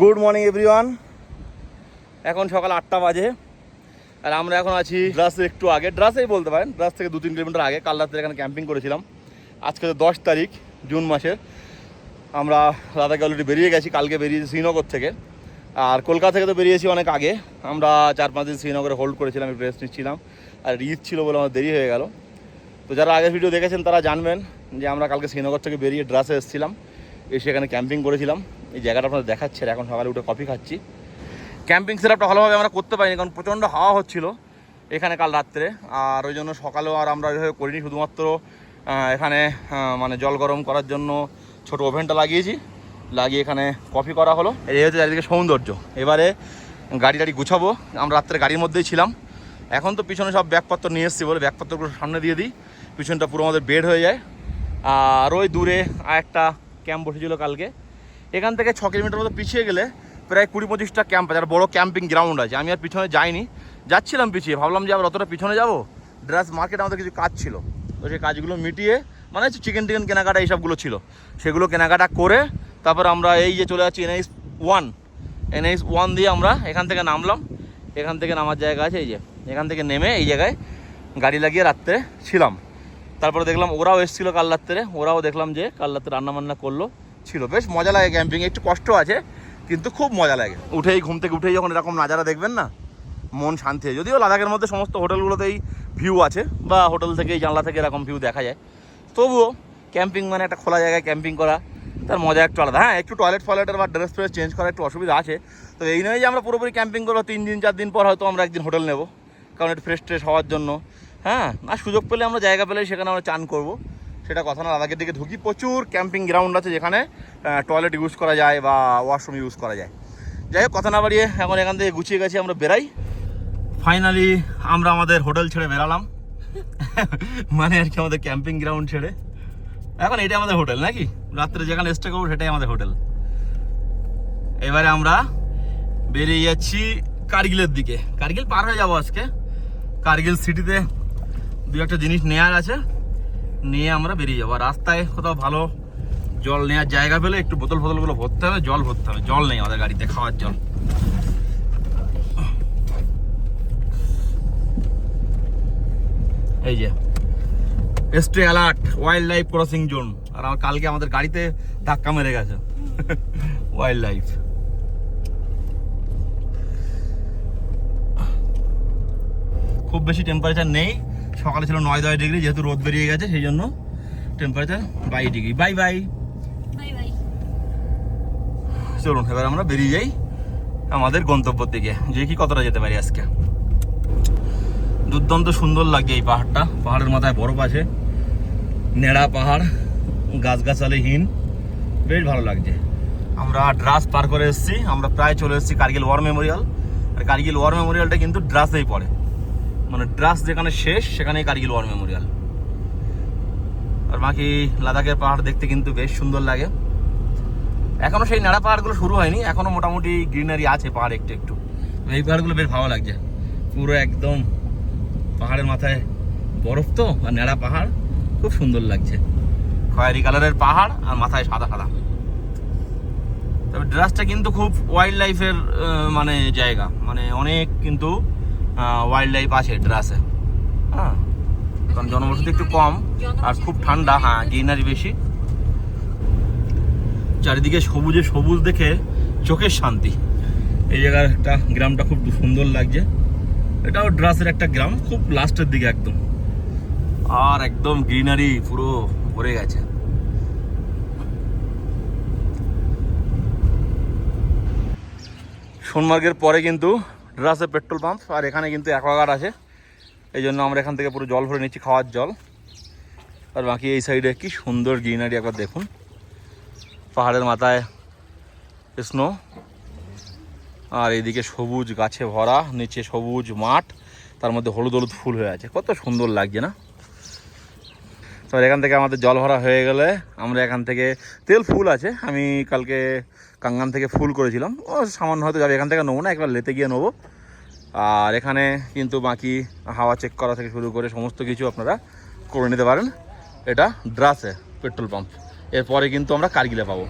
Good morning everyone এখন সকাল আটটা বাজে। আর আমরা এখন আছি ড্রাসের একটু আগে ড্রাসেই বলতে পারেন ড্রাস থেকে দু তিন কিলোমিটার আগে। কাল রাত্রে এখানে ক্যাম্পিং করেছিলাম। আজকে তো দশ তারিখ জুন মাসের আমরা লাদাখে অলরেডি বেরিয়ে গেছি কালকে বেরিয়েছি শ্রীনগর থেকে। আর কলকাতা থেকে তো বেরিয়েছি অনেক আগে। আমরা চার পাঁচ দিন শ্রীনগরে হোল্ড করেছিলাম একটু রেস্ট নিচ্ছিলাম। আর ঈদ ছিল বলে আমার দেরি হয়ে গেল। তো যারা আগের ভিডিও দেখেছেন তারা জানবেন যে আমরা কালকে শ্রীনগর থেকে বেরিয়ে ড্রাসে এসেছিলাম। এসে এখানে ক্যাম্পিং করেছিলাম। এই জায়গাটা আপনাদের দেখাচ্ছে এখন সকালে উঠে কফি খাচ্ছি। ক্যাম্পিং সেটআপটা ভালোভাবে আমরা করতে পারিনি, কারণ প্রচণ্ড হাওয়া হচ্ছিল এখানে কাল রাত্রে। আর ওই জন্য সকালেও আর আমরা ওইভাবে করিনি, শুধুমাত্র এখানে মানে জল গরম করার জন্য ছোট ওভেনটা লাগিয়েছি। লাগিয়ে এখানে কফি করা হলো। এই হচ্ছে চারিদিকে সৌন্দর্য। এবারে গাড়ি টাড়ি গুছাবো। আমরা রাত্রে গাড়ির মধ্যেই ছিলাম। এখন তো পিছনে সব ব্যাগপত্র নিয়ে এসেছি বলে ব্যাগপত্রগুলো সামনে দিয়ে দিই। পিছনটা পুরো আমাদের বেড হয়ে যায়। আর ওই দূরে আর একটা ক্যাম্প বসেছিল কালকে। এখান থেকে ছ কিলোমিটার মতো পিছিয়ে গেলে প্রায় কুড়ি পঁচিশটা ক্যাম্প আছে, আর বড়ো ক্যাম্পিং গ্রাউন্ড আছে। আমি আর পিছনে যাইনি, যাচ্ছিলাম পিছিয়ে, ভাবলাম যে আবার অতটা পিছনে যাব? ড্রেস মার্কেটে আমাদের কিছু কাজ ছিল। তো সেই কাজগুলো মিটিয়ে মানে চিকেন টিকেন কেনাকাটা এইসবগুলো ছিল। সেগুলো কেনাকাটা করে তারপর আমরা এই যে চলে যাচ্ছি এনএইচ ওয়ান এনএইচ ওয়ান দিয়ে আমরা এখান থেকে নামলাম। এখান থেকে নামার জায়গা আছে এই যে, এখান থেকে নেমে এই জায়গায় গাড়ি লাগিয়ে রাত্রে ছিলাম। তারপরে দেখলাম ওরাও এসেছিল কাল রাত্রে, ওরাও দেখলাম যে কাল রাত্রে রান্না বান্না করল। ছিল। বেশ মজা লাগে ক্যাম্পিং একটু কষ্ট আছে, কিন্তু খুব মজা লাগে। উঠেই, ঘুম থেকে উঠেই যখন এরকম নাজারা দেখবেন না, মন শান্তি যদিও লাদাখের মধ্যে সমস্ত হোটেলগুলোতেই ভিউ আছে, বা হোটেল থেকে জানলা থেকে এরকম ভিউ দেখা যায়। তবুও ক্যাম্পিং মানে একটা খোলা জায়গায় ক্যাম্পিং করা, তার মজা একটু আলাদা। হ্যাঁ একটু টয়লেট ফয়লেটের বা ড্রেস ফ্রেস চেঞ্জ করা একটু অসুবিধা আছে। তো এই নয় যে আমরা পুরোপুরি ক্যাম্পিং করব, তিন দিন, চার দিন পর হয়তো আমরা একদিন হোটেল নেব। কারণ একটু ফ্রেশ ট্রেশ হওয়ার জন্য। হ্যাঁ আর সুযোগ পেলে আমরা জায়গা পেলে সেখানে আমরা চান করব। সেটা কথা না লাদাখের দিকে ঢুকি প্রচুর ক্যাম্পিং গ্রাউন্ড আছে যেখানে টয়লেট ইউজ করা যায় বা ওয়াশরুম ইউজ করা যায়। যাই হোক, কথা না বাড়িয়ে এখন এখান থেকে গুছিয়ে গেছি, আমরা বেরাই। ফাইনালি আমরা আমাদের হোটেল ছেড়ে বেরালাম। মানে আর কি আমাদের ক্যাম্পিং গ্রাউন্ড ছেড়ে। এখন এটাই আমাদের হোটেল নাকি? রাত্রে যেখানে স্টে করব, সেটাই আমাদের হোটেল। এবারে আমরা বেরিয়ে যাচ্ছি কার্গিলের দিকে। কার্গিল পার হয়ে যাব আজকে। কার্গিল সিটিতে দু একটা জিনিস নেওয়ার আছে। নিয়ে আমরা বেরিয়ে যাব। রাস্তায় কোথাও ভালো জল নেওয়ার জায়গা পেলে একটু বোতল ফোতলগুলো ভরতে হবে, জল ভরতে হবে। জল নেই আমাদের গাড়িতে, খাওয়ার জল। এই যে stay alert wildlife crossing zone আর আমার কালকে আমাদের গাড়িতে ধাক্কা মেরে গেছে। ওয়াইল্ড লাইফ খুব বেশি টেম্পারেচার নেই। সকালে ছিল নয় দশ ডিগ্রি যেহেতু রোদ বেরিয়ে গেছে সেই জন্য টেম্পারেচার বাই ডিগ্রি। Bye bye. চলুন এবার আমরা বেরিয়ে যাই আমাদের গন্তব্যের দিকে। যে কি কতটা যেতে পারি আজকে? দুর্দান্ত সুন্দর লাগছে এই পাহাড়টা। পাহাড়ের মাথায় বরফ আছে নেড়া পাহাড় গাছগাছালিহীন বেশ ভালো লাগছে। আমরা ড্রাস পার করে এসেছি আমরা প্রায় চলে এসেছি কার্গিল ওয়ার মেমোরিয়াল। আর কার্গিল ওয়ার মেমোরিয়ালটা কিন্তু ড্রাসেই পড়ে। মানে ড্রাস যেখানে শেষ, সেখানেই কার্গিল ওয়ার মেমোরিয়াল। আর বাকি লাদাখের পাহাড় দেখতে কিন্তু বেশ সুন্দর লাগে। এখনও সেই নাড়া পাহাড়গুলো শুরু হয়নি, এখনও মোটামুটি গ্রিনারি আছে পাহাড় একটু একটু। এই পাহাড়গুলো বেশ ভালো লাগছে। পুরো একদম পাহাড়ের মাথায় বরফ তো, আর নেড়া পাহাড় খুব সুন্দর লাগছে। খয়েরি কালারের পাহাড় আর মাথায় সাদা সাদা। তবে ড্রাসটা কিন্তু খুব ওয়াইল্ড লাইফের মানে জায়গা। মানে অনেক কিন্তু ওয়াইল্ড লাইফ আছে ড্রাসে হ্যাঁ কারণ জনবসতি একটু কম, আর খুব ঠান্ডা হ্যাঁ গ্রিনারি বেশি। চারিদিকে সবুজে সবুজ দেখে চোখের শান্তি। এই জায়গার একটা গ্রামটা খুব সুন্দর লাগছে। এটাও ড্রাসের একটা গ্রাম, খুব লাস্টের দিকে একদম। আর একদম গ্রিনারি পুরো ভরে গেছে। সোনমার্গের পরে কিন্তু ড্রাসে পেট্রোল পাম্প, আর এখানে কিন্তু অ্যাকোয়াগার্ড আছে। এই জন্য আমরা এখান থেকে পুরো জল ভরে নিচ্ছি, খাওয়ার জল। আর বাকি এই সাইডে কি সুন্দর গ্রিনারি একবার দেখুন। পাহাড়ের মাথায় স্নো। আর এইদিকে সবুজ গাছে ভরা, নিচে সবুজ মাঠ, তার মধ্যে হলুদ হলুদ ফুল হয়ে আছে। কত সুন্দর লাগছে না? তো এখান থেকে আমাদের জল ভরা হয়ে গেলে আমরা এখান থেকে তেল ফুল আছে। আমি কালকে কাঙ্গান থেকে ফুল করেছিলাম। ও, সামান্য হয়তো যাবে। এখান থেকে নেব না, একবার লেতে গিয়ে নেব। আর এখানে কিন্তু বাকি হাওয়া চেক করা থেকে শুরু করে সমস্ত কিছু আপনারা করে নিতে পারেন। এটা ড্রাসে পেট্রোল পাম্প। এরপরে কিন্তু আমরা কার্গিলে পাবো।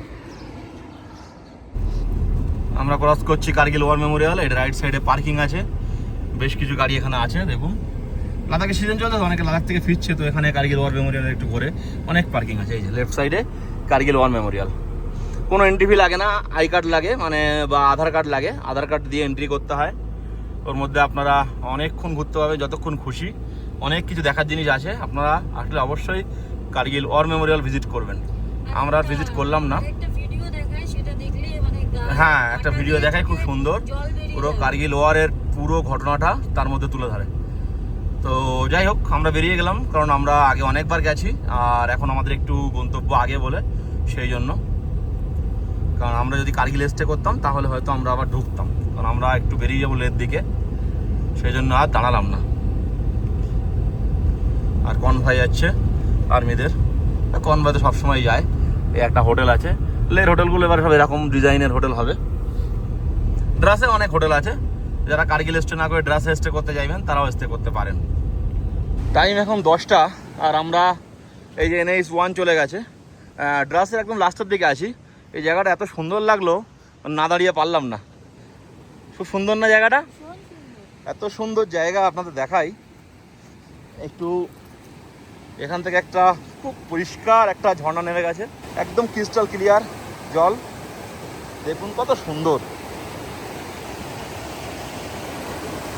আমরা ক্রস করছি কার্গিল ওয়ার মেমোরিয়াল। এটা রাইট সাইডে পার্কিং আছে। বেশ কিছু গাড়ি এখানে আছে, দেখুন। লাদাখের সিজন চলছে অনেকে লাদাখ থেকে ফিরছে তো এখানে কার্গিল ওয়ার মেমোরিয়াল একটু ঘুরে। অনেক পার্কিং আছে এই যে লেফট সাইডে কার্গিল ওয়ার মেমোরিয়াল কোনো এন্ট্রি ফি লাগে না আই কার্ড লাগে মানে বা আধার কার্ড লাগে। আধার কার্ড দিয়ে এন্ট্রি করতে হয়। ওর মধ্যে আপনারা অনেকক্ষণ ঘুরতে পারবে যতক্ষণ খুশি। অনেক কিছু দেখার জিনিস আছে আপনারা আসলে অবশ্যই কার্গিল ওয়ার মেমোরিয়াল ভিজিট করবেন। আমরা ভিজিট করলাম না। মানে হ্যাঁ একটা ভিডিও দেখায় খুব সুন্দর। পুরো কার্গিল ওয়ারের পুরো ঘটনাটা তার মধ্যে তুলে ধরে। তো যাই হোক, আমরা বেরিয়ে গেলাম, কারণ আমরা আগে অনেকবার গেছি, আর এখন আমাদের একটু গন্তব্য আগে বলে সেই জন্য। কারণ আমরা যদি কার্গিল স্টে করতাম, তাহলে হয়তো আমরা আবার ঢুকতাম। কারণ আমরা একটু বেরিয়ে যাব লের দিকে, সেই জন্য আর দাঁড়ালাম না। আর কনভাই যাচ্ছে, আর্মিদের। তো সবসময় যায়, এই একটা হোটেল আছে। লের হোটেলগুলো এবার সব এরকম ডিজাইনের হোটেল হবে। ড্রাসে অনেক হোটেল আছে যারা কার্গিল স্টে না করে ড্রাসে স্টে করতে চাইবেন তারাও স্টে করতে পারেন। টাইম এখন দশটা, আর আমরা এই যে এনএইচ ওয়ান চলে গেছে। ড্রাসের একদম লাস্টের দিকে আছি। এই জায়গাটা এত সুন্দর লাগল, না দাঁড়িয়ে পারলাম না। খুব সুন্দর না জায়গাটা? এত সুন্দর জায়গা আপনাদের দেখাই। একটু এখান থেকে একটা খুব পরিষ্কার একটা ঝর্ণা নেমে গেছে। একদম ক্রিস্টাল ক্লিয়ার জল। দেখুন কত সুন্দর।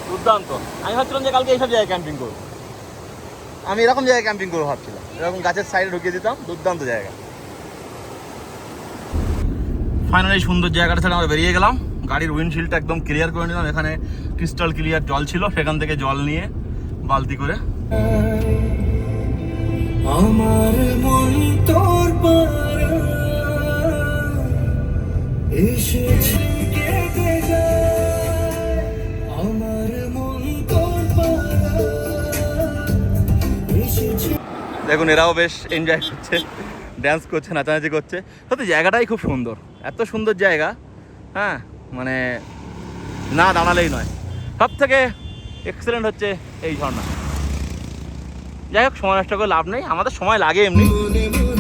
দুর্দান্ত। আমি ভাবছিলাম যে কালকে এইসব জায়গায় ক্যাম্পিং করব। আমি এরকম জায়গায় ক্যাম্পিং করব ভাবছিলাম। এরকম গাছের সাইডে ঢুকিয়ে দিতাম দুর্দান্ত জায়গা। ফাইনালি সুন্দর জায়গাটা ছেড়ে আমরা বেরিয়ে গেলাম। গাড়ির উইন্ডশিল্ডটা একদম ক্লিয়ার করে নিলাম। এখানে ক্রিস্টাল ক্লিয়ার জল ছিল সেখান থেকে জল নিয়ে বালতি করে। আমার মন তোর এসেছে। দেখুন, এরাও বেশ এনজয় করছে ড্যান্স করছে, নাচানাচি করছে। সত্যি, জায়গাটাই খুব সুন্দর। এত সুন্দর জায়গা হ্যাঁ? মানে না দাঁড়ালেই নয়। সব থেকে এক্সেলেন্ট হচ্ছে এই ঝর্ণা। যাই হোক, সময় নষ্ট করে লাভ নেই। আমাদের সময় লাগে এমনি। মনে মনে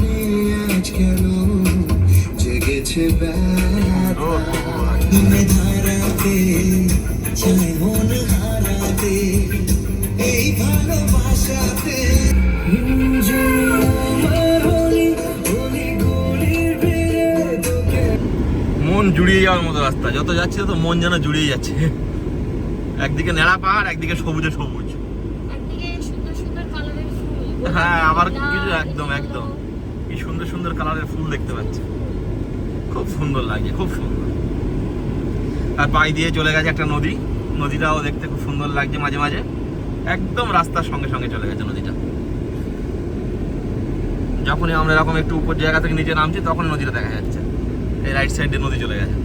মন জুড়িয়ে যাওয়ার মতো রাস্তা। যত যাচ্ছে তত মন যেন জুড়িয়ে যাচ্ছে। একদিকে নেড়া পাহাড় একদিকে সবুজে সবুজ। হ্যাঁ, আবার কিছু একদম, একদম। কি সুন্দর সুন্দর কালারের ফুল দেখতে পাচ্ছি। খুব সুন্দর লাগে খুব সুন্দর। আর পাই দিয়ে চলে গেছে একটা নদী। নদীটাও দেখতে খুব সুন্দর লাগছে মাঝে মাঝে। একদম রাস্তার সঙ্গে সঙ্গে চলে গেছে নদীটা। যখনই আমরা এরকম একটু উপর জায়গা থেকে নিচে নামছি তখন নদীটা দেখা যাচ্ছে। এই রাইট সাইডে নদী চলে গেছে।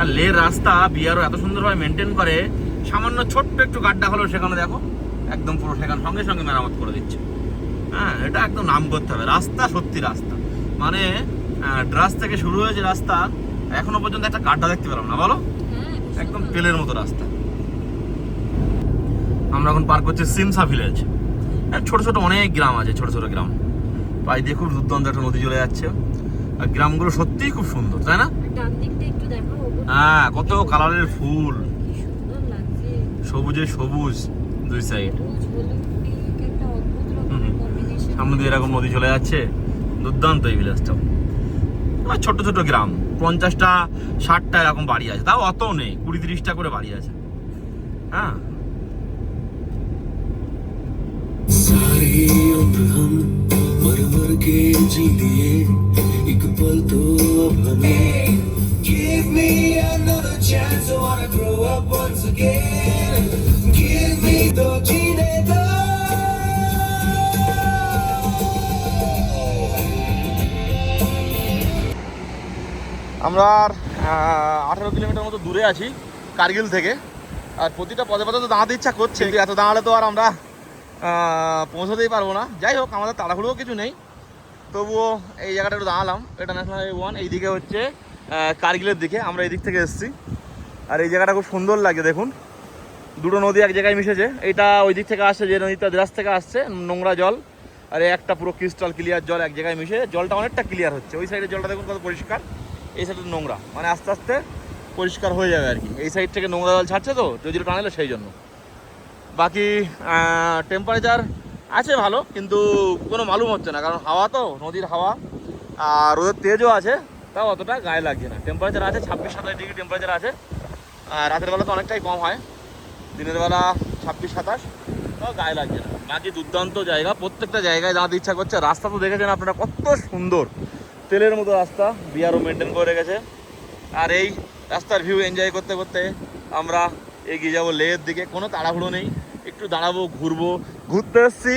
আর লের রাস্তা বিয়ারও এত সুন্দরভাবে মেনটেন করে সামান্য ছোট্ট একটু গাড্ডা হলো সেখানে দেখো একদম পুরো সেখানে সঙ্গে সঙ্গে মেরামত করে দিচ্ছে। হ্যাঁ এটা একদম নাম করতে হবে। রাস্তা সত্যি রাস্তা। মানে ড্রাস থেকে শুরু হয়েছে রাস্তা এখনও পর্যন্ত একটা গাড্ডা দেখতে পেলাম না বলো? একদম। তেলের মতো রাস্তা। আমরা এখন পার করছি সিমসা ভিলেজ ছোট ছোট অনেক গ্রাম আছে ছোট ছোট গ্রাম। পাই দিয়ে খুব দুর্দান্ত একটা নদী চলে যাচ্ছে। আর গ্রামগুলো সত্যিই খুব সুন্দর তাই না আর ডান দিকটা একটু দেখো ওপর হ্যাঁ কত কালারের ফুল কি সুন্দর লাগছে সবুজে সবুজ দুই সাইড সবুজ হলুদ পিঙ্ক একটা অদ্ভুত হুম। রকমের কম্বিনেশন সামনে দিয়ে এরকম নদী চলে যাচ্ছে দুর্দান্ত এই ভিলেজটা আর ছোট ছোট গ্রাম পঞ্চাশটা ষাটটা এরকম বাড়ি আছে তাও অত নেই কুড়ি তিরিশটা করে বাড়ি আছে হ্যাঁ सारे उम्र हम मर मर के जी लिए আমরা আর through me. Give me another chance, I wanna grow up once again. Give me the genie. আমরা আঠেরো কিলোমিটার মতো দূরে আছি কার্গিল থেকে আর প্রতিটা পদে পদে তো দাঁড়াতে ইচ্ছা করছে এত দাঁড়ালে তো আর আমরা পৌঁছাতেই পারব না যাই হোক আমাদের তাড়াহুড়োও কিছু নেই তবুও এই জায়গাটা একটু দাঁড়ালাম। এটা ন্যাশনাল হাইওয়ে ওয়ান এইদিকে হচ্ছে কার্গিলের দিকে। আমরা এই দিক থেকে এসেছি। আর এই জায়গাটা খুব সুন্দর লাগে দেখুন। দুটো নদী এক জায়গায় মিশেছে। এইটা ওই দিক থেকে আসছে, যে নদীটা দ্রাস থেকে আসছে, নোংরা জল। আর একটা পুরো ক্রিস্টাল ক্লিয়ার জল এক জায়গায় মিশে। জলটা অনেকটা ক্লিয়ার হচ্ছে। ওই সাইডের জলটা দেখুন কত পরিষ্কার। এই সাইডে নোংরা। মানে আস্তে আস্তে পরিষ্কার হয়ে যাবে আর কি। এই সাইড থেকে নোংরা জল ছাড়ছে তো যদি টানেলে সেই জন্য। বাকি টেম্পারেচার আছে ভালো, কিন্তু কোনো মালুম হচ্ছে না, কারণ হাওয়া তো, নদীর হাওয়া, আর রোদের তেজও আছে, তাও অতটা গায়ে লাগছে না। টেম্পারেচার আছে ছাব্বিশ, সাতাশ ডিগ্রি টেম্পারেচার আছে, আর রাতের বেলা তো অনেকটাই কম হয়, দিনের বেলা ছাব্বিশ, সাতাশ, তাও গায়ে লাগছে না। বাকি দুর্দান্ত জায়গা, প্রত্যেকটা জায়গায় দাঁড়াতে ইচ্ছা করছে, রাস্তা তো দেখেছেন আপনারা কত সুন্দর। তেলের মতো রাস্তা বিআরও মেনটেন করে রেখেছে, আর এই রাস্তার ভিউ এনজয় করতে করতে আমরা এগিয়ে যাব লেহের দিকে, কোনো তাড়াহুড়ো নেই। একটু দাঁড়াবো, ঘুরবো, ঘুরতে এসছি,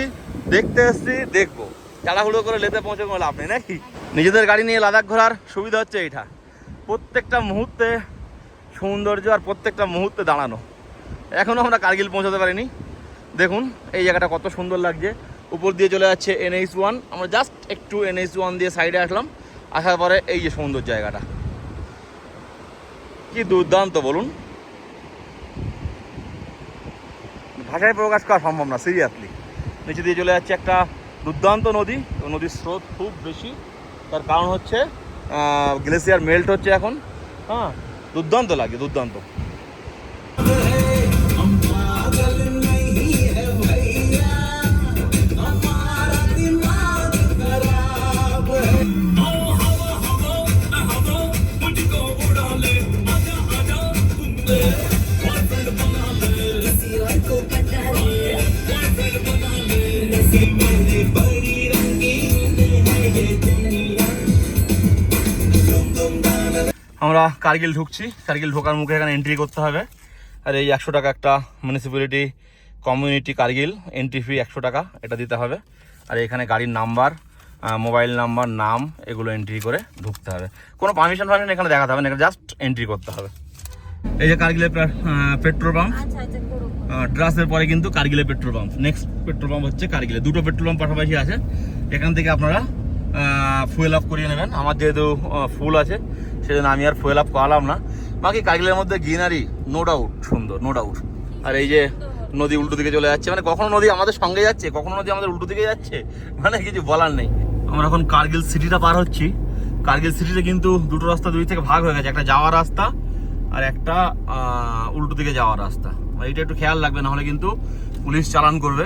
দেখতে এসছি, দেখব। তাড়াহুড়ো করে লেতে পৌঁছে কোনো লাভ নেই, নাকি? নিজেদের গাড়ি নিয়ে লাদাখ ঘোরার সুবিধা হচ্ছে এইটা। প্রত্যেকটা মুহূর্তে সৌন্দর্য আর প্রত্যেকটা মুহূর্তে দাঁড়ানো। এখনও আমরা কার্গিল পৌঁছাতে পারিনি। দেখুন, এই জায়গাটা কত সুন্দর লাগছে। উপর দিয়ে চলে যাচ্ছে এনএইচ ওয়ান। আমরা জাস্ট একটু এনএইচ ওয়ান দিয়ে সাইডে আসলাম। আসার পরে এই যে সুন্দর জায়গাটা। কি দুর্দান্ত, বলুন। ভাষায় প্রকাশ করা সম্ভব না সিরিয়াসলি নিচে দিয়ে চলে যাচ্ছে একটা দুর্দান্ত নদী তো নদীর স্রোত খুব বেশি। তার কারণ হচ্ছে গ্লেসিয়ার মেল্ট হচ্ছে এখন। হ্যাঁ দুর্দান্ত লাগে, দুর্দান্ত। আমরা কার্গিল ঢুকছি। কার্গিল ঢোকার মুখে এখানে এন্ট্রি করতে হবে। আর এই একশো টাকা একটা municipality community Kargil entry fee একশো টাকা এটা দিতে হবে। আর এখানে গাড়ির নাম্বার মোবাইল নাম্বার নাম এগুলো এন্ট্রি করে ঢুকতে হবে। কোনো পারমিশন ফারমিশন এখানে দেখাতে হবে না এখানে জাস্ট এন্ট্রি করতে হবে। এই যে কার্গিলের পেট্রোল পাম্প ড্রাসের পরে কিন্তু কার্গিলের petrol pump next petrol pump হচ্ছে কার্গিলে দুটো পেট্রোল পাম্প পাশাপাশি আছে। এখান থেকে আপনারা ফুয়েল আপ করিয়ে নেবেন। আমার যেহেতু ফুল আছে সেজন্য আমি আর ফুয়েল আপ করালাম না। বাকি কার্গিলের মধ্যে গ্রিনারি নো ডাউট সুন্দর নো ডাউট আর এই যে নদী উল্টো দিকে চলে যাচ্ছে মানে কখনো নদী আমাদের সঙ্গে যাচ্ছে, কখনো নদী আমাদের উল্টো দিকে যাচ্ছে মানে কিছু বলার নেই। আমরা এখন কার্গিল সিটিটা পার হচ্ছি। কার্গিল সিটিতে কিন্তু দুটো রাস্তা দুই থেকে ভাগ হয়ে গেছে, একটা যাওয়ার রাস্তা আর একটা উল্টো দিকে যাওয়ার রাস্তা। মানে এটা একটু খেয়াল রাখবে না হলে কিন্তু পুলিশ চালান করবে।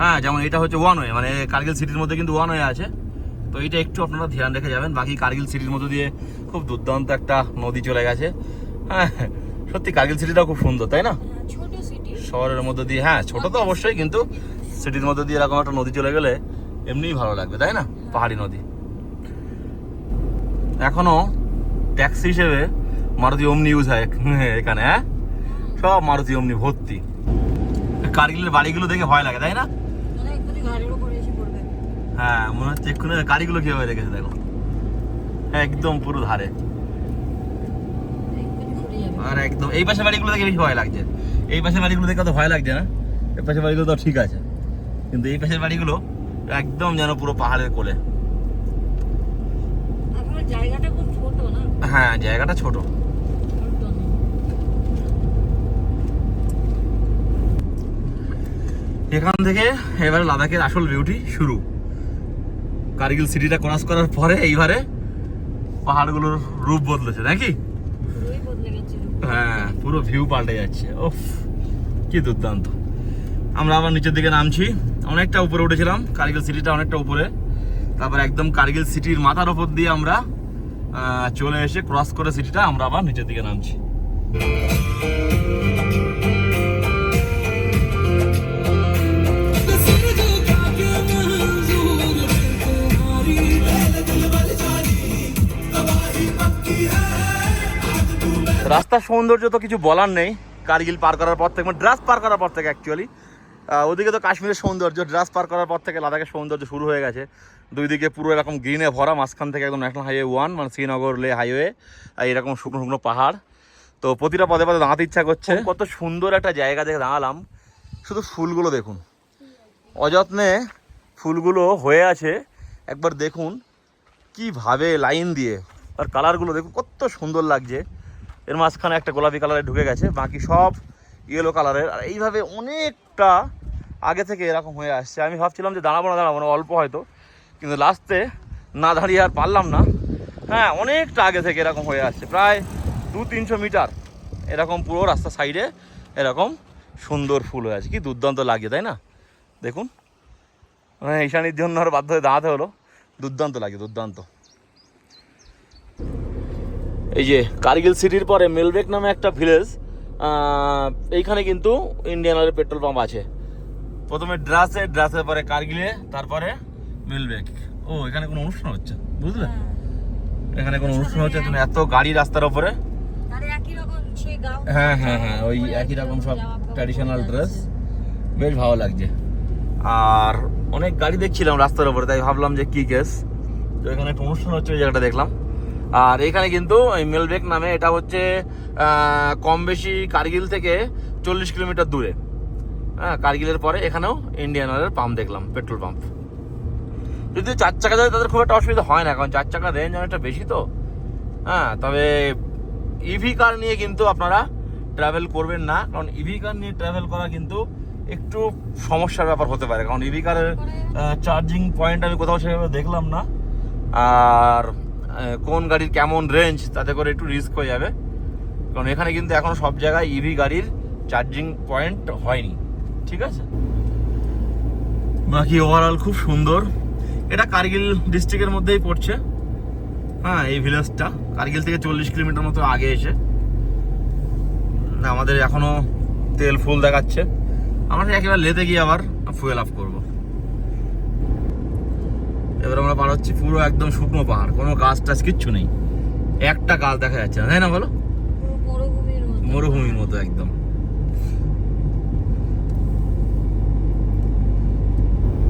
হ্যাঁ যেমন এটা হচ্ছে ওয়ান ওয়ে মানে কার্গিল সিটির মধ্যে কিন্তু ওয়ান ওয়ে আছে। তো এটা একটু আপনারা ধ্যান রেখে যাবেন। বাকি কার্গিল সিটির মধ্যে দিয়ে খুব দুর্দান্ত একটা নদী চলে গেছে। হ্যাঁ সত্যি কার্গিল সিটিটাও খুব সুন্দর তাই না? হ্যাঁ, শহরের মধ্যে দিয়ে হ্যাঁ ছোট তো অবশ্যই কিন্তু সিটির মধ্যে দিয়ে এরকম একটা নদী চলে গেলে এমনিই ভালো লাগবে তাই না? পাহাড়ি নদী। এখনও ট্যাক্সি হিসেবে মারুতি ওমনি ইউজ হয় এখানে হ্যাঁ? সব মারুতি ওমনি ভর্তি। কার্গিলের বাড়িগুলো দেখে ভয় লাগে তাই না? মানে হ্যাঁ মনে হচ্ছে এক্ষুনি গাড়িগুলো কীভাবে রেখেছে দেখো। একদম পুরো ধারে। আর একদম, এই পাশে বাড়িগুলো দেখে বেশি ভয় লাগছে। এই পাশের বাড়িগুলো দেখে তো ভয় লাগছে না। এই পাশে বাড়িগুলো তো ঠিক আছে। কিন্তু এই পাশের বাড়িগুলো একদম যেন পুরো পাহাড়ের কোলে। হ্যাঁ জায়গাটা ছোট। এখান থেকে এবারে লাদাখের আসল বিউটি শুরু। কার্গিল সিটিটা ক্রস করার পরে এইবারে পাহাড়গুলোর রূপ বদলেছে নাকি? হ্যাঁ পুরো ভিউ পাল্টে যাচ্ছে। ওফ কি দুর্দান্ত। আমরা আবার নিচের দিকে নামছি। অনেকটা উপরে উঠেছিলাম কার্গিল সিটিটা অনেকটা উপরে। তারপর একদম কার্গিল সিটির মাথার ওপর দিয়ে আমরা চলে এসে ক্রস করে সিটিটা আমরা আবার নিচের দিকে নামছি। রাস্তার সৌন্দর্য তো কিছু বলার নেই। কার্গিল পার করার পর থেকে মানে ড্রাস পার করার পর থেকে অ্যাকচুয়ালি ওদিকে তো কাশ্মীরের সৌন্দর্য ড্রাস পার করার পর থেকে লাদাখের সৌন্দর্য শুরু হয়ে গেছে। দুই দিকে পুরো এরকম গ্রিনে ভরা মাঝখান থেকে একদম ন্যাশনাল হাইওয়ে ওয়ান মানে শ্রীনগর লে হাইওয়ে আর এরকম শুকনো শুকনো পাহাড়। তো প্রতিটা পদে পদে দাঁড়াতে ইচ্ছা করছে। কত সুন্দর একটা জায়গা দেখে দাঁড়ালাম। শুধু ফুলগুলো দেখুন। অযত্নে ফুলগুলো হয়ে আছে। একবার দেখুন কীভাবে লাইন দিয়ে। আর কালারগুলো দেখুন কত সুন্দর লাগছে। এর মাঝখানে একটা গোলাপি কালারে ঢুকে গেছে, বাকি সব ইয়েলো কালারের। আর এইভাবে অনেকটা আগে থেকে এরকম হয়ে আসছে। আমি ভাবছিলাম যে দাঁড়াবো না দাঁড়াবো না, অল্প হয়তো। কিন্তু লাস্টে না দাঁড়িয়ে আর পারলাম না। হ্যাঁ অনেকটা আগে থেকে এরকম হয়ে আসছে। প্রায় দু তিনশো মিটার এরকম পুরো রাস্তার সাইডে এরকম সুন্দর ফুল হয়ে আছে। কি দুর্দান্ত লাগে তাই না? দেখুন। মানে ঈশানির জন্য আর বাধ্য হয়ে দাঁড়াতে হলো। দুর্দান্ত লাগে দুর্দান্ত। এই যে কার্গিল সিটির পরে মেলবেক নামে একটা ভিলেজ এইখানে কিন্তু ইন্ডিয়ান অয়েলের পেট্রোল পাম্প আছে। প্রথমে ড্রাসে ড্রাসের পরে কার্গিলে তারপরে মিলবেক। ও এখানে কোনো অনুষ্ঠান হচ্ছে বুঝলে? এখানে কোনো অনুষ্ঠান হচ্ছে তুমি এত গাড়ি রাস্তার ওপরে হ্যাঁ হ্যাঁ হ্যাঁ ওই একই রকম সব ট্র্যাডিশনাল ড্রেস বেশ ভালো লাগছে। আর অনেক গাড়ি দেখছিলাম রাস্তার ওপরে তাই ভাবলাম যে কি কেস তো এখানে একটা অনুষ্ঠান হচ্ছে ওই জায়গাটা দেখলাম। আর এখানে কিন্তু মেলবেক নামে এটা হচ্ছে কম বেশি কার্গিল থেকে চল্লিশ কিলোমিটার দূরে। হ্যাঁ কার্গিলের পরে এখানেও ইন্ডিয়ান অয়েলের পাম্প দেখলাম পেট্রোল পাম্প যদি চার চাকা যায় তাদের খুব একটা অসুবিধা হয় না, কারণ চার চাকা রেঞ্জ অনেকটা বেশি তো। হ্যাঁ তবে ইভি কার নিয়ে কিন্তু আপনারা ট্রাভেল করবেন না, কারণ ইভি কার নিয়ে ট্রাভেল করা কিন্তু একটু সমস্যার ব্যাপার হতে পারে। কারণ ইভি কারের চার্জিং পয়েন্ট আমি কোথাও সেভাবে দেখলাম না। আর কোন গাড়ির কেমন রেঞ্জ তাতে করে একটু রিস্ক হয়ে যাবে। কারণ এখানে কিন্তু এখনও সব জায়গায় ইভি গাড়ির চার্জিং পয়েন্ট হয়নি। ঠিক আছে? বাকি ওভারঅল খুব সুন্দর। এটা কার্গিল ডিস্ট্রিক্টের মধ্যেই পড়ছে। হ্যাঁ এই ভিলেজটা কার্গিল থেকে চল্লিশ কিলোমিটার মতো আগে এসে। আমাদের এখনও তেল ফুল দেখাচ্ছে। আমরা একেবারে লেতে গিয়ে আবার ফুয়েল আপ করব। এবার আমরা পার হচ্ছি পুরো একদম শুকনো পাহাড়, কোনো গাছ টাছ কিচ্ছু নেই। একটা গাছ দেখা যাচ্ছে না, তাই না বলো? মরুভূমির মতো একদম।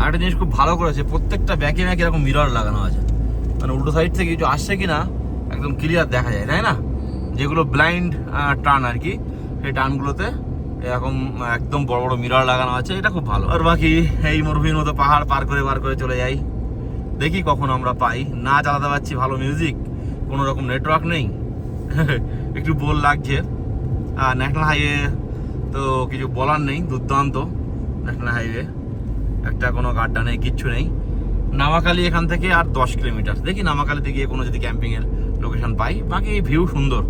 আরেকটা জিনিস খুব ভালো করেছে, প্রত্যেকটা ব্যাকে ব্যাকে এরকম মিরর লাগানো আছে। মানে উল্টো সাইড থেকে কিছু আসছে কিনা একদম ক্লিয়ার দেখা যায়, তাই না? যেগুলো ব্লাইন্ড টার্ন আর কি, সেই টার্নগুলোতে এরকম, একদম বড় বড় মিরর লাগানো আছে, এটা খুব ভালো। আর বাকি এই মরুভূমির মতো পাহাড় পার করে পার করে চলে যাই। দেখি কখন আমরা পাই। না চালাতে পারছি ভালো মিউজিক কোনো রকম নেটওয়ার্ক নেই। একটু বোর লাগছে। আর ন্যাশনাল হাইওয়ে তো কিছু বলার নেই, দুর্দান্ত। ন্যাশনাল হাইওয়ে একটা কোনো গাড্ডা নেই, কিচ্ছু নেই। নামাকালি এখান থেকে আর দশ কিলোমিটার। দেখি নামাকালিতে গিয়ে কোনো যদি ক্যাম্পিংয়ের লোকেশন পাই। বাকি ভিউ সুন্দর,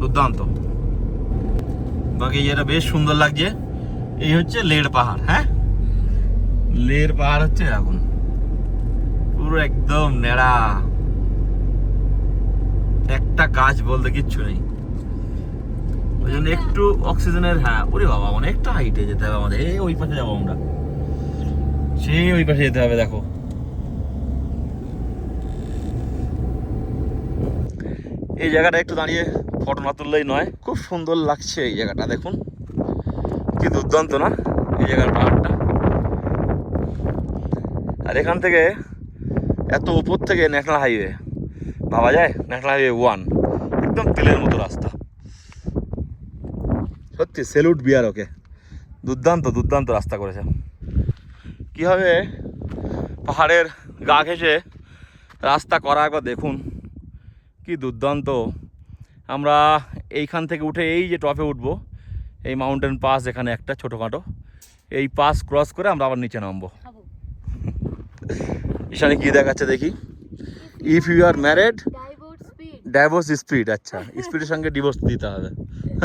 দুর্দান্ত। বাকি এটা বেশ সুন্দর লাগছে। এই হচ্ছে লের পাহাড় হ্যাঁ? লের পাহাড় হচ্ছে এখন। পুরো একদম নেড়া একটা গাছ বলতে কিচ্ছু নেই। ওই জন্য একটু অক্সিজেনের হ্যাঁ ওরে বাবা অনেকটা হাইটে যেতে হবে আমাদের। এই ওই পাশে যাব আমরা। সেই ওই পাশে যেতে হবে দেখো। এই জায়গাটা একটু দাঁড়িয়ে ফটো না তুললেই নয়। খুব সুন্দর লাগছে এই জায়গাটা দেখুন। কি দুর্দান্ত না এই জায়গার পাহাড়টা। আর এখান থেকে এত উপর থেকে ন্যাশনাল হাইওয়ে ভাবা যায়? ন্যাশনাল হাইওয়ে ওয়ান একদম তেলের মতো রাস্তা। সত্যি সেলুট বিয়ার ওকে। দুর্দান্ত দুর্দান্ত রাস্তা করেছে। কীভাবে পাহাড়ের গা ঘেঁষে রাস্তা করা একবার দেখুন। কি দুর্দান্ত। আমরা এইখান থেকে উঠে এই যে টপে উঠবো, এই মাউন্টেন পাস এখানে একটা ছোটোখাটো, এই পাস ক্রস করে আমরা আবার নিচে নামবো। এখানে কি দেখাচ্ছে দেখি। If you are married divorce speed আচ্ছা। স্পিডের সঙ্গে ডিভোর্স দিতে হবে।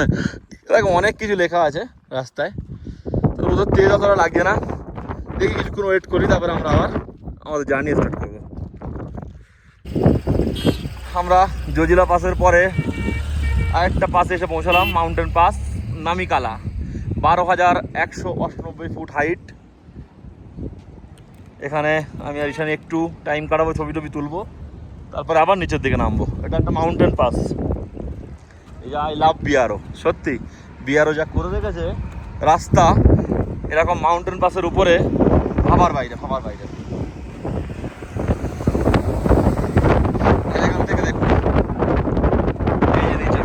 এরকম অনেক কিছু লেখা আছে রাস্তায়। তো ওদের তেজ অতটা লাগছে না। দেখি কিছুক্ষণ ওয়েট করি তারপরে আমরা আবার আমাদের জার্নি স্টার্ট করব। আমরা জজিলা পাসের পরে আরেকটা পাসে এসে পৌঁছালাম মাউন্টেন পাস নামিকালা। বারো হাজার একশো অষ্টানব্বই ফুট হাইট এখানে আমি আর এখানে একটু টাইম কাটাবো, ছবি টবি তুলবো। তারপরে আবার নিচের দিকে নামবো। এটা একটা মাউন্টেন পাস এই আই লাভ বিয়ারও সত্যি। বিয়ারও যা করে রেখেছে রাস্তা এরকম মাউন্টেন পাসের উপরে, ভাবার বাইরে ভাবার বাইরে এখান থেকে দেখুন এই যে নিচে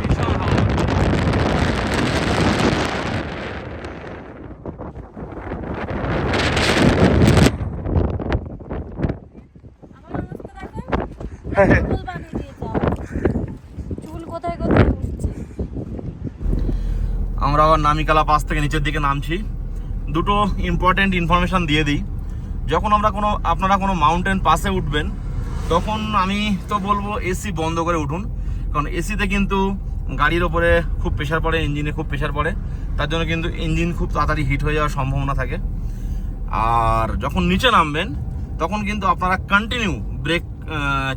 বিশাল হাওয়া। আমার অবস্থা দেখো চুল বানিয়ে দিয়েছে আমার। চুল কোথায় কোথায় উঠছে আমরা আবার নামিকালা পাস থেকে নিচের দিকে নামছি। দুটো ইম্পর্টেন্ট ইনফরমেশান দিয়ে দিই। যখন আমরা কোনো, আপনারা কোনো মাউন্টেন পাসে উঠবেন, তখন আমি তো বলব এসি বন্ধ করে উঠুন। কারণ এসিতে কিন্তু গাড়ির ওপরে খুব প্রেশার পড়ে ইঞ্জিনে খুব প্রেশার পড়ে। তার জন্য কিন্তু ইঞ্জিন খুব তাড়াতাড়ি হিট হয়ে যাওয়ার সম্ভাবনা থাকে। আর যখন নিচে নামবেন, তখন কিন্তু আপনারা কন্টিনিউ ব্রেক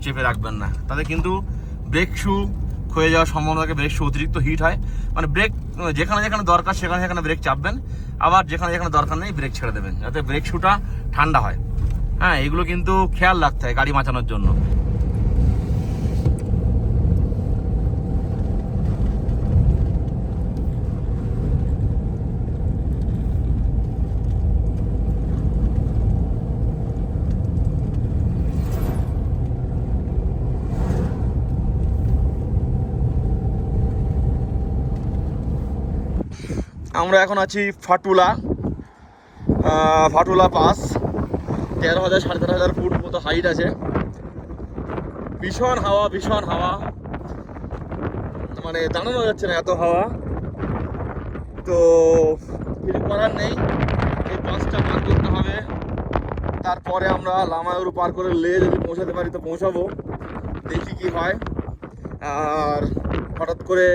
চেপে রাখবেন না। তাতে কিন্তু ব্রেক শু ক্ষয়ে যাওয়ার সম্ভাবনা থাকে ব্রেক শু অতিরিক্ত হিট হয়। মানে ব্রেক যেখানে যেখানে দরকার সেখানে সেখানে ব্রেক চাপবেন। আবার যেখানে যেখানে দরকার নেই ব্রেক ছেড়ে দেবেন, যাতে ব্রেক শুটা ঠান্ডা হয়। হ্যাঁ এগুলো কিন্তু খেয়াল রাখতে হয় গাড়ি বাঁচানোর জন্য। আমরা এখন আছি ফাটুলা ফাটুলা পাস। তেরো হাজার, সাড়ে তেরো হাজার ফুট মতো হাইট আছে। ভীষণ হাওয়া ভীষণ হাওয়া। মানে দাঁড়ানো যাচ্ছে না এত হাওয়া। তো কিছু করার নেই। এই পাসটা পার করতে হবে। তারপরে আমরা লামায়ুরু পার করে লে যদি পৌঁছাতে পারি তো পৌঁছাবো। দেখি কি হয়। আর হঠাৎ করে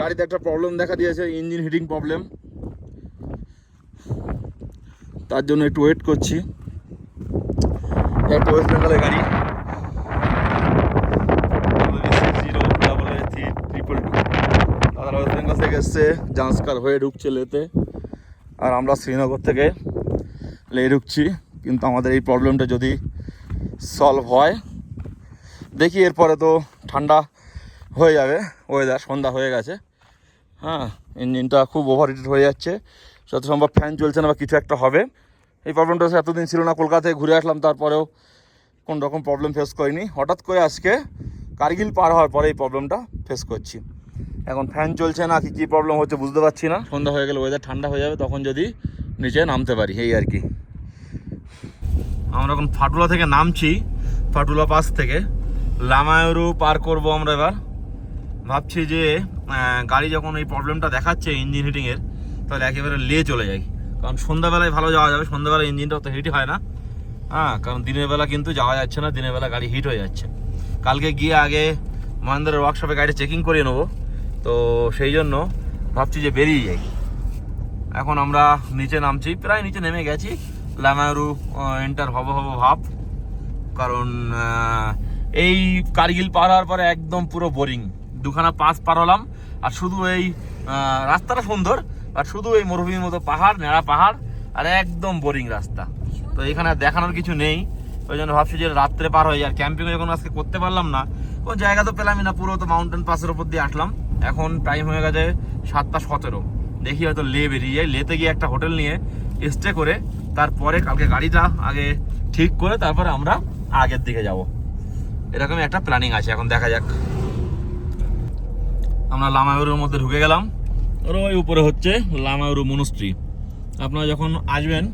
গাড়িতে একটা প্রবলেম দেখা দিয়েছে ইঞ্জিন হিটিং প্রবলেম তার জন্য একটু ওয়েট করছি। একটা ওয়েস্ট বেঙ্গলের গাড়ি। Zero double three triple two তারা ওয়েস্ট বেঙ্গল থেকে এসছে জান্সকার হয়ে ঢুকছে লেতে আর আমরা শ্রীনগর থেকে লে ঢুকছি। কিন্তু আমাদের এই প্রবলেমটা যদি সলভ হয় দেখি এরপরে তো ঠান্ডা হয়ে যাবে ওয়েদার সন্ধ্যা হয়ে গেছে। হ্যাঁ ইঞ্জিনটা খুব ওভার হিটেড হয়ে যাচ্ছে। যত সম্ভব ফ্যান চলছে না বা কিছু একটা হবে। এই প্রবলেমটা এতদিন ছিল না, কলকাতায় ঘুরে আসলাম, তারপরেও কোনো রকম প্রবলেম ফেস করিনি। হঠাৎ করে আজকে কার্গিল পার হওয়ার পরে এই প্রবলেমটা ফেস করছি। এখন ফ্যান চলছে না, কি, কী প্রবলেম হচ্ছে বুঝতে পারছি না। সন্ধ্যা হয়ে গেলে ওয়েদার ঠান্ডা হয়ে যাবে, তখন যদি নিচে নামতে পারি, এই আর কি। আমরা এখন ফাটুলা থেকে নামছি, ফাটুলা পাস থেকে। লামায়ুরু পার করব আমরা এবার। ভাবছি যে গাড়ি যখন এই প্রবলেমটা দেখাচ্ছে ইঞ্জিন হিটিংয়ের তাহলে একেবারে লে চলে যাই। কারণ সন্ধ্যাবেলায় ভালো যাওয়া যাবে সন্ধ্যাবেলায় ইঞ্জিনটা অত হিট হয় না। হ্যাঁ কারণ দিনের বেলা কিন্তু যাওয়া যাচ্ছে না, দিনের বেলা গাড়ি হিট হয়ে যাচ্ছে। কালকে গিয়ে আগে মহেন্দ্রের ওয়ার্কশপে গাড়িটা চেকিং করিয়ে নেব। তো সেই জন্য ভাবছি যে বেরিয়ে যাই। এখন আমরা নিচে নামছি, প্রায় নিচে নেমে গেছি। লামায়ুরু এন্টার হব হব ভাব। কারণ এই কার্গিল পার হওয়ার পরে একদম পুরো বোরিং দুখানা পাস পার হলাম। আর শুধু এই রাস্তাটা সুন্দর, আর শুধু এই মরুভূমির মতো পাহাড় নেড়া পাহাড়, আর একদম বোরিং রাস্তা। তো এখানে দেখানোর কিছু নেই। ওই জন্য ভাবছি যে রাত্রে পার হয়ে আর ক্যাম্পিং যখন আজকে করতে পারলাম না, কোন জায়গা তো পেলামই না, পুরো তো মাউন্টেন পাসের উপর দিয়ে আসলাম। এখন টাইম হয়ে গেছে সাতটা সতেরো। দেখি হয়তো লে বেরিয়ে যাই। লেতে গিয়ে একটা হোটেল নিয়ে স্টে করে, তারপরে কালকে গাড়িটা আগে ঠিক করে, তারপরে আমরা আগের দিকে যাব। এরকমই একটা প্ল্যানিং আছে। এখন দেখা যাক। আমরা লামায়ুরের মধ্যে ঢুকে গেলাম। ওর ওই উপরে হচ্ছে লামায়ুরু মনুস্ট্রি আপনারা যখন আসবেন,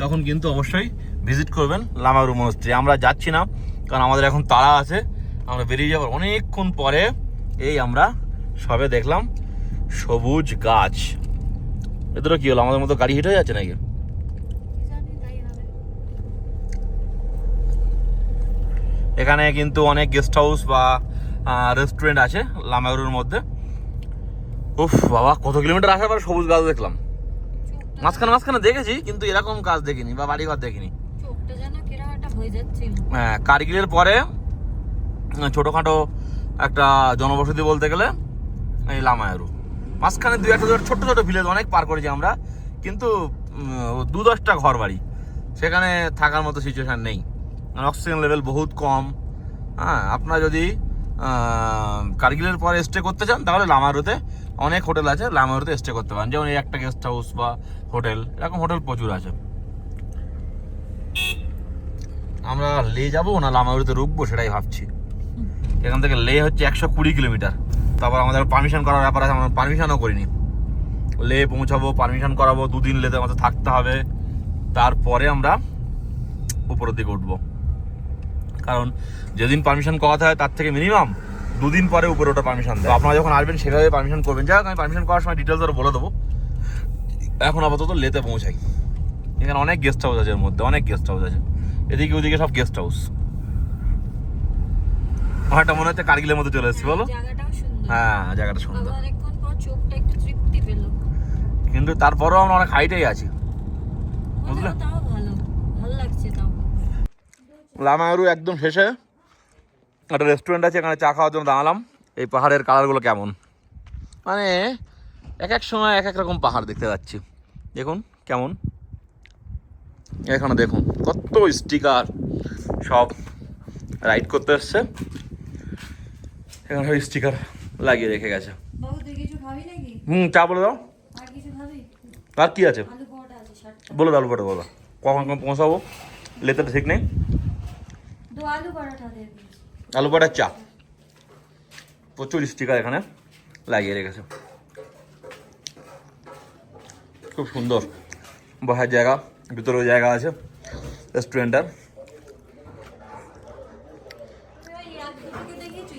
তখন কিন্তু অবশ্যই ভিজিট করবেন লামায়ুরু মনুস্ট্রি আমরা যাচ্ছি না, কারণ আমাদের এখন তাড়া আছে। আমরা বেরিয়ে যাবার অনেকক্ষণ পরে এই আমরা সবে দেখলাম সবুজ গাছ। এদেরও কি হলো? আমাদের মতো গাড়ি হিট যাচ্ছে নাকি? এখানে কিন্তু অনেক গেস্ট হাউস বা রেস্টুরেন্ট আছে লামাগুড়ির মধ্যে। উফ বাবা কত কিলোমিটার আসার পর সবুজ গাছ দেখলাম। মাঝখানে মাঝখানে দেখেছি কিন্তু এরকম গাছ দেখিনি বা বাড়িঘর দেখিনি। হয়ে কার্গিলের পরে ছোটোখাটো একটা জনবসতি বলতে গেলে এই লামায়ারু। মাঝখানে দুই একটা ছোট্ট ছোট ভিলেজ অনেক পার করেছি আমরা কিন্তু দু দশটা ঘর বাড়ি। সেখানে থাকার মতো সিচুয়েশান নেই। অক্সিজেন লেভেল বহুত কম। হ্যাঁ আপনারা যদি কার্গিলের পরে স্টে করতে চান তাহলে লামারুতে অনেক হোটেল আছে লামারুতে স্টে করতে পারেন। যেমন এই একটা গেস্ট হাউস বা হোটেল, এরকম হোটেল প্রচুর আছে। আমরা লে যাব না লামাগুড়িতে রুকবো সেটাই ভাবছি। এখান থেকে লে হচ্ছে একশো কুড়ি কিলোমিটার। তারপর আমাদের পারমিশন করার ব্যাপার আছে, আমরা পারমিশনও করিনি। লে পৌঁছাবো পারমিশন করাবো, দুদিন লেতে আমাদের থাকতে হবে। তারপরে আমরা উপরের দিকে উঠবো। কারণ যেদিন পারমিশন করাতে হয়, তার থেকে মিনিমাম দুদিন পরে উপরে ওটা পারমিশন দেয়। আপনারা যখন আসবেন সেভাবে পারমিশন করবেন। যাই হোক আমি পারমিশন করার সময় ডিটেলস আরও বলে দেবো। এখন আপাতত লেতে পৌঁছাই। এখানে অনেক গেস্ট হাউস আছে এর মধ্যে অনেক গেস্ট হাউস আছে। এদিকে ওদিকে সব গেস্ট হাউস ওটা মনে হচ্ছে কার্গিলের মধ্যে চলে এসেছি বলো? হ্যাঁ জায়গাটা সুন্দর। কিন্তু তারপরেও আমরা অনেক হাইটেই আছি। বুঝলে? তাও ভালো। ভালো লাগছে তাও। লামায়ুরু একদম শেষে। একটা রেস্টুরেন্ট আছে এখানে চা খাওয়ার জন্য দাঁড়ালাম। এই পাহাড়ের কালারগুলো কেমন? মানে এক এক সময় এক এক রকম পাহাড় দেখতে পাচ্ছি দেখুন কেমন? এখানে দেখুন কত স্টিকার সব রাইড করতে এসছে। এখানে সব স্টিকার লাগিয়ে রেখে গেছে। হুম চা বলে দাও। আর কি আছে? আলু বলে দাও বলে বলো। কখন কখন পৌঁছাবো? লেতে ঠিক নেই? আলু পরোটা দিস আলু পাটার চা। প্রচুর স্টিকার এখানে লাগিয়ে রেখেছে। খুব সুন্দর। বসার জায়গা, ভিতরেও জায়গা আছে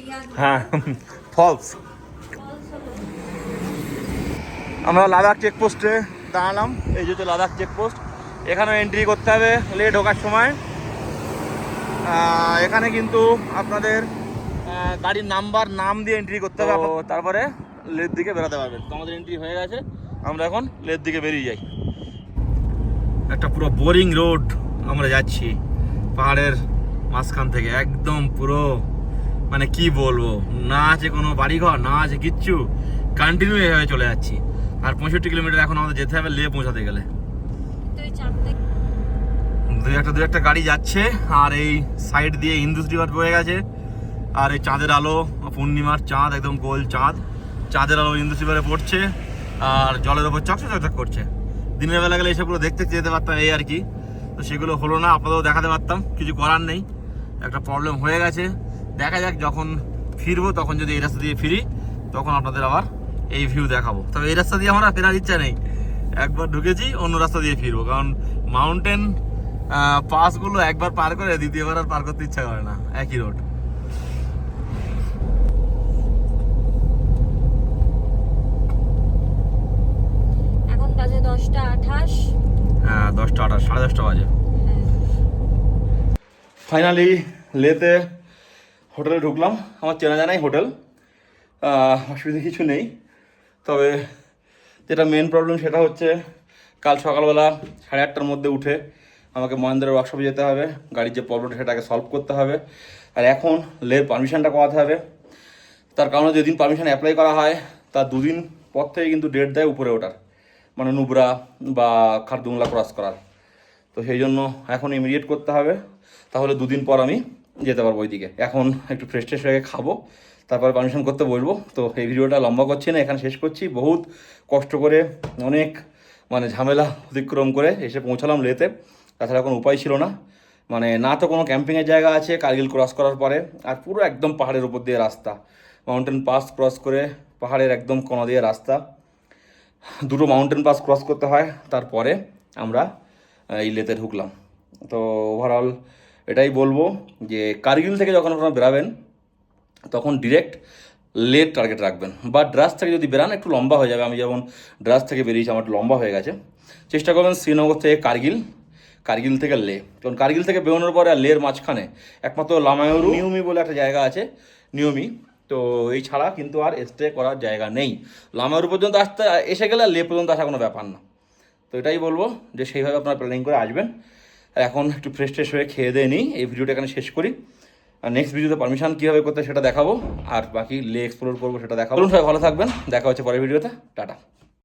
ইয়াক হ্যাঁ ফলস। আমরা লাদাখ চেকপোস্টে দাঁড়ালাম। এই যে লাদাখ চেকপোস্ট এখানে এন্ট্রি করতে হবে। লে ঢোকার সময়। এখানে কিন্তু আপনাদের গাড়ির নাম্বার নাম দিয়ে এন্ট্রি করতে হবে। তারপরে লের দিকে বেরোতে পারবেন। তো আমাদের এন্ট্রি হয়ে গেছে। আমরা এখন লের দিকে বেরিয়ে যাই। একটা পুরো বোরিং রোড আমরা যাচ্ছি। পাহাড়ের মাঝখান থেকে। একদম পুরো মানে কি বলব? না আছে কোনো বাড়িঘর না আছে কিচ্ছু। কন্টিনিউ এভাবে চলে যাচ্ছি। আর পঁয়ষট্টি কিলোমিটার এখন আমাদের যেতে হবে লে পৌঁছাতে গেলে। দু একটা দু একটা গাড়ি যাচ্ছে, আর এই সাইড দিয়ে ইন্ডাস্ট্রি ঘাট বয়ে গেছে। আর এই চাঁদের আলো, পূর্ণিমার চাঁদ, একদম গোল চাঁদ। চাঁদের আলো ইন্ডাস্ট্রি ঘাটে পড়ছে, আর জলের ওপর চকচক চকচক করছে। দিনের বেলা গেলে এসবগুলো দেখতে যেতে পারতাম এই আর কি। তো সেগুলো হলো না, আপাতত দেখাতে পারতাম, কিছু করার নেই। একটা প্রবলেম হয়ে গেছে। দেখা যাক যখন ফিরবো, তখন যদি এই রাস্তা দিয়ে ফিরি, তখন আপনাদের আবার এই ভিউ দেখাবো। তবে এই রাস্তা দিয়ে আমরা ফেরার ইচ্ছা নেই। একবার ঢুকেছি, অন্য রাস্তা দিয়ে ফিরবো। কারণ মাউন্টেন পাসগুলো একবার পার করে দ্বিতীয়বার আর পার করতে ইচ্ছা করে না। একই রোড এখন বাজে দশটা আঠাশ। হ্যাঁ দশটা আঠাশ সাড়ে দশটা বাজে। হ্যাঁ। ফাইনালি লেতে হোটেলে ঢুকলাম। আমার চেনা জানাই হোটেল। অসুবিধা কিছু নেই। তবে যেটা মেন প্রবলেম সেটা হচ্ছে কাল সকালবেলা সাড়ে আটটার মধ্যে উঠে আমাকে মহেন্দ্রের ওয়ার্কশপে যেতে হবে, গাড়ির যে প্রবলেমটা সেটাকে সলভ করতে হবে। আর এখন লের পারমিশনটা করাতে হবে। তার কারণে যেদিন পারমিশন অ্যাপ্লাই করা হয়, তার দুদিন পর থেকে কিন্তু ডেট দেয় উপরে ওঠার। মানে নুবরা বা খারদুংলা ক্রস করার। তো সেই জন্য এখন ইমিডিয়েট করতে হবে। তাহলে দুদিন পর আমি যেতে পারব ওইদিকে। এখন একটু ফ্রেশ ট্রেশ হয়ে খাব, তারপর পারমিশন করতে বলব তো এই ভিডিওটা লম্বা করছি না, এখানে শেষ করছি। বহুত কষ্ট করে, অনেক মানে ঝামেলা অতিক্রম করে এসে পৌঁছালাম লেতে তাছাড়া কোনো উপায় ছিল না। মানে না তো কোনো ক্যাম্পিংয়ের জায়গা আছে, কার্গিল ক্রস করার পরে, আর পুরো একদম পাহাড়ের উপর দিয়ে রাস্তা। মাউন্টেন পাস ক্রস করে পাহাড়ের একদম কোনা দিয়ে রাস্তা। দুটো মাউন্টেন পাস ক্রস করতে হয়, তারপরে আমরা এই লেতে ঢুকলাম। তো ওভারঅল এটাই বলব যে, কার্গিল থেকে যখন আপনারা বেরাবেন, তখন ডিরেক্ট লেট টার্গেট রাখবেন। বা ড্রাস থেকে যদি বেরান, একটু লম্বা হয়ে যাবে। আমি যেমন ড্রাস থেকে বেরিয়েছি, আমার লম্বা হয়ে গেছে। চেষ্টা করবেন শ্রীনগর থেকে কার্গিল কার্গিল থেকে লে। কারণ কার্গিল থেকে বেরোনোর পরে আর লের মাঝখানে একমাত্র লামায়ুরু। নিয়মি বলে একটা জায়গা আছে নিয়মি তো এই ছাড়া কিন্তু আর স্টে করার জায়গা নেই। লামায়ুরু পর্যন্ত আসতে, এসে গেলে লে পর্যন্ত আসা কোনো ব্যাপার না। তো এটাই বলব যে সেইভাবে আপনারা প্ল্যানিং করে আসবেন। আর এখন একটু ফ্রেশ ট্রেশ হয়ে খেয়ে দিয়ে নিই। এই ভিডিওটা এখানে শেষ করি। আর নেক্সট ভিডিওতে পারমিশন কীভাবে করতে সেটা দেখাবো। আর বাকি লে এক্সপ্লোর করব সেটা দেখাবো। সবাই ভালো থাকবেন। দেখা হচ্ছে পরের ভিডিওতে। টাটা।